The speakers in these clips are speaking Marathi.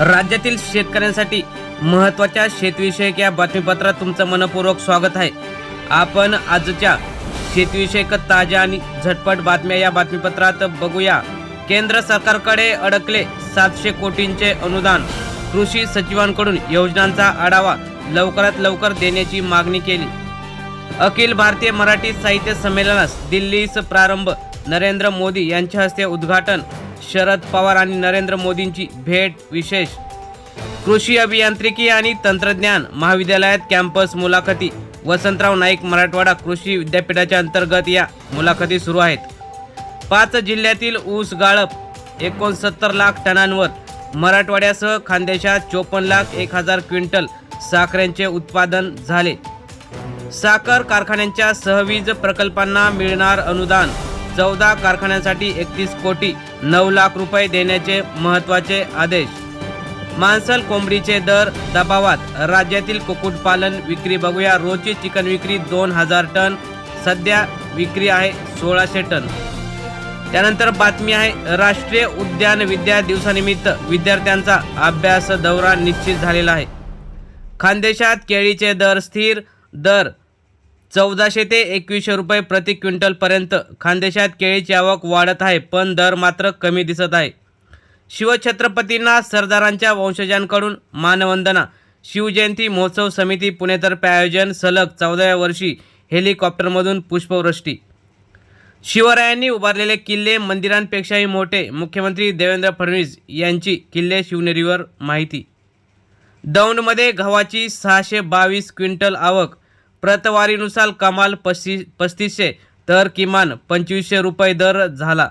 राज्यातील शेतकऱ्यांसाठी महत्त्वाच्या शेतविषयक या बातमीपत्रात तुमचं मनपूर्वक स्वागत आहे. आपण आजच्या शेतविषयक ताज्या आणि झटपट बातम्या या बातमीपत्रात बघूया. केंद्र सरकारकडे अडकले सातशे कोटींचे अनुदान. कृषी सचिवांकडून योजनांचा आढावा लवकरात लवकर देण्याची मागणी केली. अखिल भारतीय मराठी साहित्य संमेलनास दिल्लीस प्रारंभ. नरेंद्र मोदी यांच्या हस्ते उद्घाटन. शरद पवार आणि नरेंद्र मोदींची भेट विशेष. कृषी अभियांत्रिकी आणि तंत्रज्ञान महाविद्यालयात कॅम्पस मुलाखती. वसंतराव नाईक मराठवाडा कृषी विद्यापीठाच्या अंतर्गत या मुलाखती सुरू आहेत. पाच जिल्ह्यातील ऊस गाळप एकोणसत्तर लाख टनांवर. मराठवाड्यासह खानदेशात चोपन्न लाख एक हजार क्विंटल साखरेंचे उत्पादन झाले. साखर कारखान्यांच्या सहवीज प्रकल्पांना मिळणार अनुदान. चौदा कारखान्यांसाठी एकतीस कोटी नऊ लाख रुपये देण्याचे महत्त्वाचे आदेश. मांसल कोंबडीचे दर दबावात. राज्यातील कुक्कुटपालन विक्री बघूया. रोजची चिकन विक्री दोन हजार टन सध्या विक्री आहे सोळाशे टन. त्यानंतर बातमी आहे राष्ट्रीय उद्यान विद्या दिवसानिमित्त विद्यार्थ्यांचा अभ्यास दौरा निश्चित झालेला आहे. खानदेशात केळीचे दर स्थिर दर चौदाशे ते एकवीसशे रुपये प्रति क्विंटलपर्यंत खानदेशात केळीची आवक वाढत आहे पण दर मात्र कमी दिसत आहे. शिवछत्रपतींना सरदारांच्या वंशजांकडून मानवंदना. शिवजयंती महोत्सव समिती पुणेतर्फे आयोजन सलग चौदाव्या वर्षी हेलिकॉप्टरमधून पुष्पवृष्टी. शिवरायांनी उभारलेले किल्ले मंदिरांपेक्षाही मोठे मुख्यमंत्री देवेंद्र फडणवीस यांची किल्ले शिवनेरीवर माहिती. दौंडमध्ये गव्हाची सहाशे बावीस क्विंटल आवक प्रतवारीनुसार कमाल पस्तीस पस्तीसशे तर किमान पंचवीसशे रुपये दर झाला.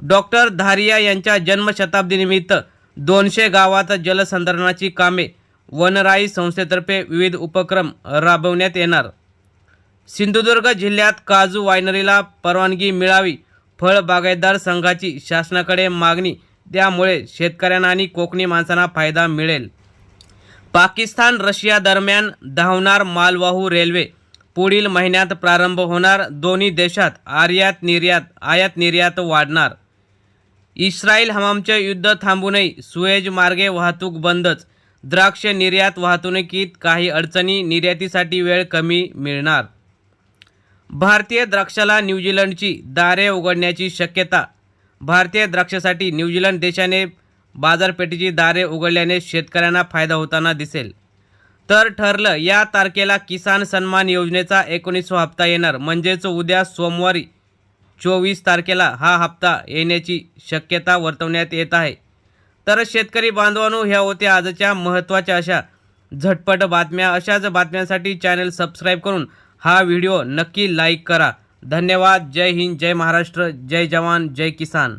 डॉक्टर धारिया यांच्या जन्मशताब्दीनिमित्त दोनशे गावात जलसंधारणाची कामे वनराई संस्थेतर्फे विविध उपक्रम राबवण्यात येणार. सिंधुदुर्ग जिल्ह्यात काजू वायनरीला परवानगी मिळावी फळ बागायतदार संघाची शासनाकडे मागणी त्यामुळे शेतकऱ्यांना आणि कोकणी माणसांना फायदा मिळेल. पाकिस्तान रशिया दरम्यान धावणार मालवाहू रेल्वे. पुढील महिन्यात प्रारंभ होणार. दोन्ही देशात आयात निर्यात आयात निर्यात वाढणार. इस्रायल हमामचे युद्ध थांबूनही सुएज मार्गे वाहतूक बंदच. द्राक्ष निर्यात वाहतुकीत काही अडचणी निर्यातीसाठी वेळ कमी मिळणार. भारतीय द्राक्षाला न्यूझीलंडची दारे उघडण्याची शक्यता. भारतीय द्राक्षासाठी न्यूझीलंड देशाने बाजारपेठेची दारे उघडल्याने शेतकऱ्यांना फायदा होताना दिसेल. तर ठरलं या तारखेला किसान सन्मान योजनेचा एकोणीसवा हप्ता येणार. म्हणजेच उद्या सोमवारी चोवीस तारखेला हा हप्ता येण्याची शक्यता वर्तवण्यात येत आहे. तर शेतकरी बांधवांनो ह्या होत्या आजच्या महत्त्वाच्या अशा झटपट बातम्या. अशाच बातम्यांसाठी चॅनल सबस्क्राईब करून हा व्हिडिओ नक्की लाईक करा. धन्यवाद. जय हिंद जय महाराष्ट्र जय जवान जय किसान.